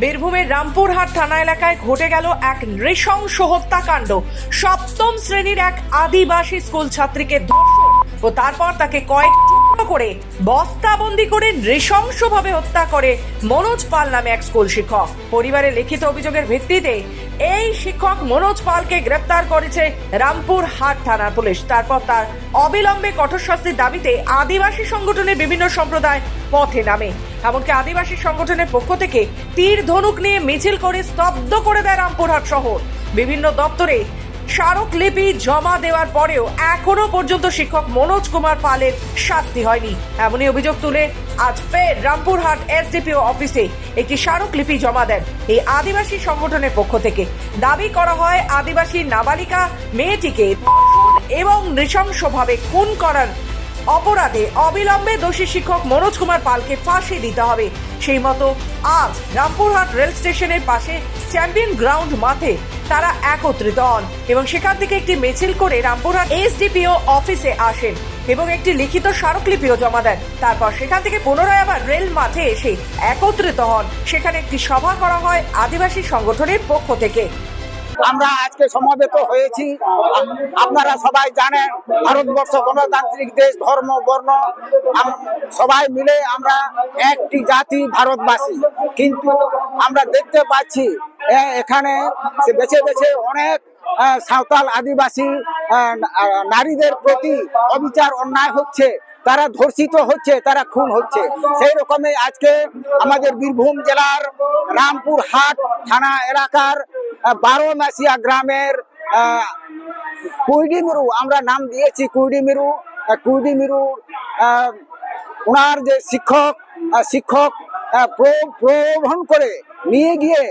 বীরভূমের রামপুরহাট থানা এলাকায় ঘটে গেল এক নৃশংস হত্যাকাণ্ড। সপ্তম শ্রেণির এক আদিবাসী স্কুল ছাত্রীকে ধর্ষণ ও তারপর তাকে কয়েক করে, বস্তাবন্দি করে নৃশংসভাবে হত্যা করে মনোজ পাল নামে এক স্কুল শিক্ষক। পরিবারের লিখিত অভিযোগের ভিত্তিতে এই শিক্ষক মনোজ পালকে গ্রেপ্তার করেছে রামপুর হাট থানার পুলিশ। তারপর তার অবিলম্বে কঠোর শাস্তির দাবিতে আদিবাসী সংগঠনের বিভিন্ন সম্প্রদায় পথে নামে। এমনকি আদিবাসী সংগঠনের পক্ষ থেকে তীর ধনুক নিয়ে মিছিল করে স্তব্ধ করে দেয় রামপুরহাট শহর। বিভিন্ন দপ্তরে স্মারকলিপি জমা দেওয়ার পরেও এখনও পর্যন্ত শিক্ষক মনোজ কুমার পালের শাস্তি হয়নি। এমনই অভিযোগ তুলে আজ ফের রামপুরহাট এসডিপিও অফিসে একটি স্মারকলিপি জমা দেন এই আদিবাসী সংগঠনের পক্ষ থেকে। দাবি করা হয়, আদিবাসী নাবালিকা মেয়েটিকে ধর্ষণ এবং নৃশংসভাবে খুন করার অপরাধে অবিলম্বে দোষী শিক্ষক মনোজ কুমার পালকে ফাঁসি দিতে হবে। সেই মতো আজ রামপুরহাট রেল স্টেশনের পাশে চ্যাম্পিয়ন গ্রাউন্ড মাঠে তারা একত্রিত হন এবং সেখান থেকে একটি মিছিল করে রামপুরহাট এসডিপিও অফিসে আসেন এবং একটি লিখিত স্মারকলিপিও জমা দেন। তারপর সেখান থেকে পুনরায় আবার রেল মাঠে এসে একত্রিত হন। সেখানে একটি সভা করা হয় আদিবাসী সংগঠনের পক্ষ থেকে। আমরা আজকে সমাবেত হয়েছি। আপনারা সবাই জানেন, ভারতবর্ষ গণতান্ত্রিক দেশ, ধর্ম, বর্ণ সবাই মিলে আমরা একটি জাতি, ভারতবাসী। কিন্তু আমরা দেখতে পাচ্ছি এখানে বেছে বেছে অনেক সাঁওতাল আদিবাসী নারীদের প্রতি অবিচার, অন্যায় হচ্ছে। তারা ধর্ষিত হচ্ছে, তারা খুন হচ্ছে। সেই রকমই আজকে আমাদের বীরভূম জেলার রামপুর হাট থানা এলাকার আহ, বারো মাসিয়া গ্রামের কুইডিমিরু আমরা নাম দিয়েছি কুইডিমিরু কুইডিমিরু ওনার যে শিক্ষক শিক্ষক আহ, প্র- প্রলোভন করে নিয়ে গিয়ে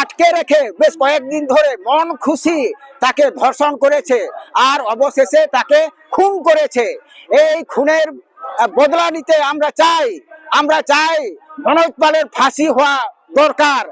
আটকে রেখে বেশ কয়েকদিন ধরে মন খুশি তাকে ধর্ষণ করেছে আর অবশেষে তাকে খুন করেছে। এই খুনের বদলা নিতে আমরা চাই। আমরা চাই মনোজ পালের ফাঁসি হওয়া দরকার।